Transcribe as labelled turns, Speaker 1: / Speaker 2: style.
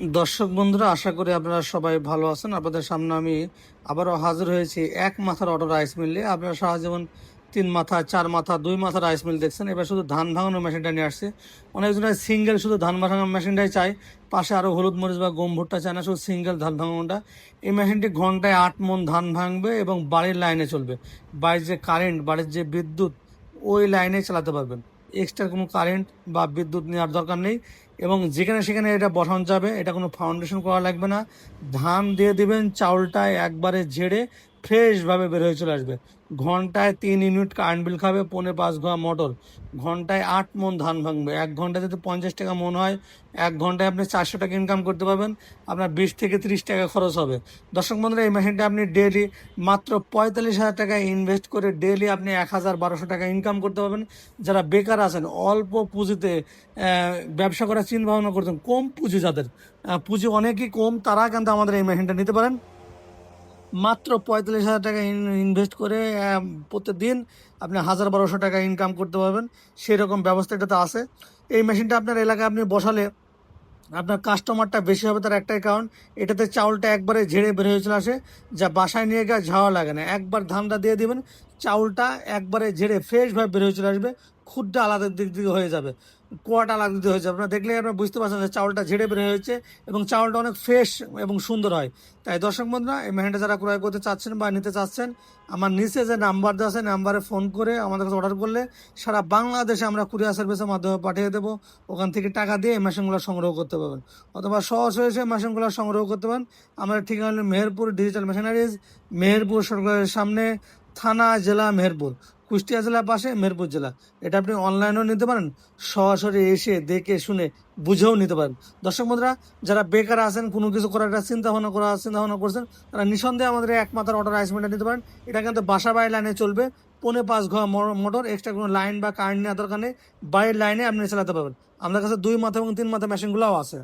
Speaker 1: দর্শক বন্ধুরা, আশা করি আপনারা সবাই ভালো আছেন। আপনাদের সামনে আমি আবারও হাজির হয়েছি এক মাথার অটো রাইস মিলে আপনারা সারা যেমন তিন মাথা, চার মাথা, দুই মাথা রাইস মিল দেখছেন। এবার শুধু ধান ভাঙানোর মেশিনটা নিয়ে আসছে। অনেকজনের সিঙ্গেল শুধু ধান ভাঙানোর মেশিনটাই চাই। পাশে আরও হলুদ মরিচ বা গম ভুট্টা চায় না, শুধু সিঙ্গেল ধান ভাঙানোটা। এই মেশিনটি ঘন্টায় আট মন ধান ভাঙবে এবং বাড়ির লাইনে চলবে। বাড়ির যে কারেন্ট, বাড়ির যে বিদ্যুৎ, ওই লাইনে চালাতে পারবেন। এক্সট্রা কোনো কারেন্ট বা বিদ্যুৎ নেওয়ার দরকার নেই এবং যেখানে সেখানে এটা বসানো যাবে, এটা কোনো ফাউন্ডেশন করা লাগবে না। ধান দিয়ে দিবেন, চাউলটা একবারে ঝেড়ে ফ্রেশভাবে বের হয়ে চলে আসবে। ঘন্টায় তিন ইউনিট কারেন্ট বিল খাবে, পৌনে পাঁচ ঘোয়া মোটর ঘন্টায় আট মন ধান ভাঙবে। এক ঘন্টায় যদি পঞ্চাশ টাকা মন হয়, এক ঘন্টায় আপনি চারশো টাকা ইনকাম করতে পারবেন। আপনার বিশ থেকে তিরিশ টাকা খরচ হবে। দর্শক বন্ধুরা, এই মেশিনটা আপনি ডেলি মাত্র পঁয়তাল্লিশ হাজার টাকা ইনভেস্ট করে ডেলি আপনি এক হাজার বারোশো টাকা ইনকাম করতে পারবেন। যারা বেকার আছেন, অল্প পুঁজিতে ব্যবসা করার চিন্তা ভাবনা করছেন, কম পুঁজি যাদের পুঁজি অনেকই কম, তারা কিন্তু আমাদের এই মেশিনটা নিতে পারেন। মাত্র পঁয়তাল্লিশ হাজার টাকা ইনভেস্ট করে আহ, প্রত্যেকদিন আপনি হাজার বারোশো টাকা ইনকাম করতে পারবেন। সেই রকম ব্যবস্থা এটাতে আছে। এই মেশিনটা আপনার এলাকায় আপনি বসালে আপনার কাস্টমারটা বেশি হবে তার একটাই কারণ এটাতে চাউলটা একবারে ঝেড়ে বের হয়ে চলে আসে যা বাসায় নিয়ে গিয়ে ঝাওয়া লাগে না। একবার ধানটা দিয়ে দিবেন চাউলটা একবারে ঝেড়ে ফ্রেশভাবে বের হয়ে চলে আসবে খুদটা আলাদা দিক দিকে হয়ে যাবে, কোয়াটা আলাদা দিকে হয়ে যাবে। আপনার দেখলে আপনার বুঝতে পারছেন যে চাউলটা ঝেড়ে বেড়ে হয়েছে এবং চাউলটা অনেক ফ্রেশ এবং সুন্দর হয়। তাই দর্শক বন্ধুরা, এই মেহেন্টা যারা ক্রয় করতে চাচ্ছেন বা নিতে চাচ্ছেন, আমার নিচে যে নাম্বার দেওয়া আছে, নাম্বারে ফোন করে আমাদের কাছে অর্ডার করলে সারা বাংলাদেশে আমরা কুরিয়ার সার্ভিসের মাধ্যমে পাঠিয়ে দেবো। ওখান থেকে টাকা দিয়ে এই মেশিনগুলো সংগ্রহ করতে পারবেন। অথবা সহজ হয়েছে মেশিনগুলো সংগ্রহ করতে পারেন। আমাদের ঠিকানা হলো মেহেরপুর ডিজিটাল মেশিনারিজ মেহেরপুর সরকারের সামনে থানা, জেলা, মেহেরপুর। কুষ্টিয়া জেলার পাশে মেহেরপুর জেলা। এটা আপনি অনলাইনেও নিতে পারেন, সরাসরি এসে দেখে শুনে বুঝেও নিতে পারেন। দর্শক বন্ধুরা, যারা বেকার আছেন, কোনো কিছু করার একটা চিন্তা ভাবনা করার চিন্তা ভাবনা করছেন, তারা নিঃসন্দেহে আমাদের একমাত্র অর্ডার রাইস মিলটা নিতে পারেন। এটা কিন্তু বাসা বাড়ির লাইনে চলবে। পৌনে পাঁচ ঘর মোটর এক্সট্রা কোনো লাইন বা কারেন্ট নেওয়ার দরকার নেই। বাড়ির লাইনে আপনি চালাতে পারবেন। আমাদের কাছে দুই মাথা এবং তিন মাথা মেশিনগুলোও আছে।